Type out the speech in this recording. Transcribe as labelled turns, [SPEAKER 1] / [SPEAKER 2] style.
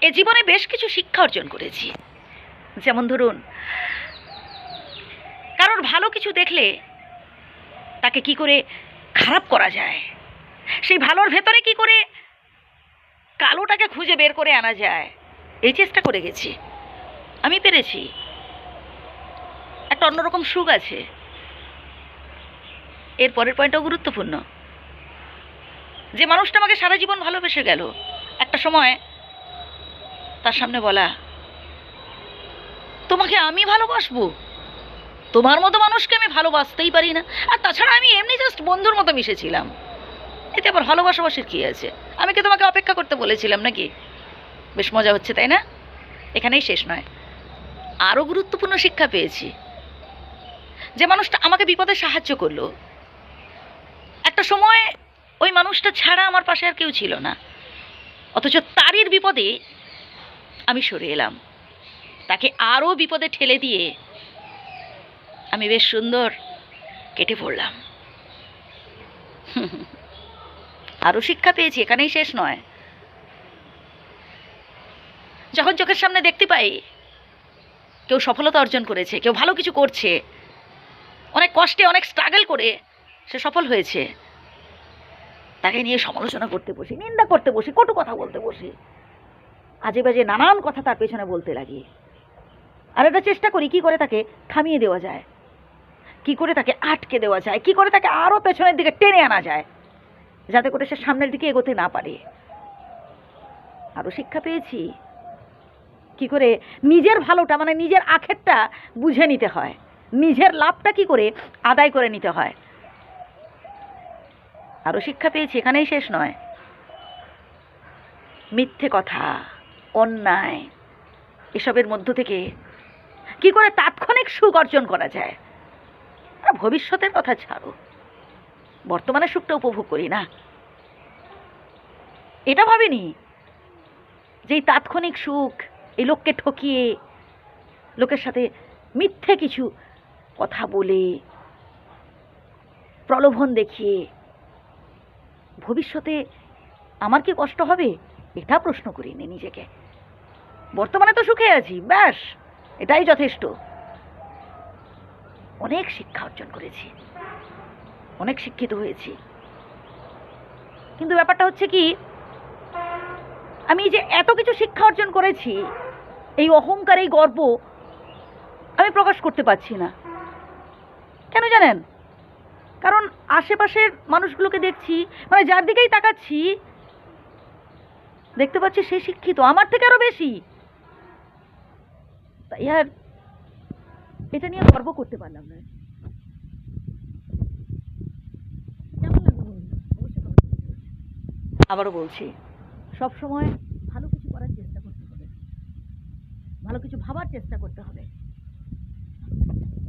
[SPEAKER 1] এ জীবনে বেশ কিছু শিক্ষা অর্জন করেছি। যেমন ধরুন, কারোর ভালো কিছু দেখলে তাকে কি করে খারাপ করা যায়? সেই ভালোর ভেতরে কি করে কালোটাকে খুঁজে বের করে আনা যায়? এই চেষ্টা করে গেছি। আমি পেরেছি। একটা অন্যরকম সুখ আছে। এর পরের পয়েন্টটাও গুরুত্বপূর্ণ। যে মানুষটা আমাকে সারা জীবন ভালোবেসে গেল, একটা সময় তার সামনে বলা, তোমাকে আমি ভালোবাসবো? তোমার মতো মানুষকে আমি ভালোবাসতেই পারি না। আর তাছাড়া আমি এমনি জাস্ট বন্ধুর মতো মিশেছিলাম। এতে আবার ভালোবাসাবাসির কী আছে? আমি কি তোমাকে অপেক্ষা করতে বলেছিলাম নাকি? বেশ মজা হচ্ছে, তাই না? এখানেই শেষ নয়। আরও গুরুত্বপূর্ণ শিক্ষা পেয়েছি। যে মানুষটা আমাকে বিপদে সাহায্য করল। একটা সময় ওই মানুষটা ছাড়া আমার পাশে আর কেউ ছিল না। অথচ তারির বিপদে আমি সরে এলাম। তাকে আরও বিপদে ঠেলে দিয়ে আমি বেশ সুন্দর কেটে পড়লাম। আরও শিক্ষা পেয়েছি, এখানেই শেষ নয়। যখন চোখের সামনে দেখতে পাই, কেউ সফলতা অর্জন করেছে, কেউ ভালো কিছু করছে, অনেক কষ্টে, অনেক স্ট্রাগল করে সে সফল হয়েছে। তাকে নিয়ে সমালোচনা করতে বসি, নিন্দা করতে বসি, কটু কথা বলতে বসি। আজে বাজে নানান কথা তার পেছনে বলতে লাগি আর এটা চেষ্টা করি কি করে তাকে থামিয়ে দেওয়া যায়। কি করে তাকে আটকে দেওয়া যায়। কি করে তাকে আরও পেছনের দিকে টেনে আনা যায়। যাতে করে সে সামনের দিকে এগোতে না পারে। আরও শিক্ষা পেয়েছি। কি করে নিজের ভালোটা মানে নিজের আখেরটা বুঝে নিতে হয়। নিজের লাভটা কি করে আদায় করে নিতে হয়। আরও শিক্ষা পেয়েছি, এখানেই শেষ নয়। মিথ্যে কথা। অন্যায়। এসবের মধ্য থেকে কি করে তাৎক্ষণিক সুখ অর্জন করা যায়? ভবিষ্যতের কথা ছাড়ো। বর্তমানে সুখটা উপভোগ করি না। এটা ভাবিনি যে এই তাৎক্ষণিক সুখ এই লোককে ঠকিয়ে, লোকের সাথে মিথ্যে কিছু কথা বলে, প্রলোভন দেখিয়ে ভবিষ্যতে আমার কি কষ্ট হবে? এটা প্রশ্ন করিনি নিজেকে। বর্তমানে তো সুখে আছি, ব্যাস, এটাই যথেষ্ট। অনেক শিক্ষা অর্জন করেছি, অনেক শিক্ষিত হয়েছি। কিন্তু ব্যাপারটা হচ্ছে কি, আমি যে এত কিছু শিক্ষা অর্জন করেছি, এই অহংকার, এই গর্ব, আমি প্রকাশ করতে পারছি না। কেন জানেন? কারণ আশেপাশের মানুষগুলোকে দেখছি মানে যার দিকেই তাকাচ্ছি, দেখতে পাচ্ছি সে শিক্ষিত, আমার থেকে আরও বেশি। তাই আর এটা নিয়ে গর্ব করতে পারলাম না। আবারও বলছি, সব সময় ভালো কিছু করার চেষ্টা করতে হবে। ভালো কিছু ভাবার চেষ্টা করতে হবে।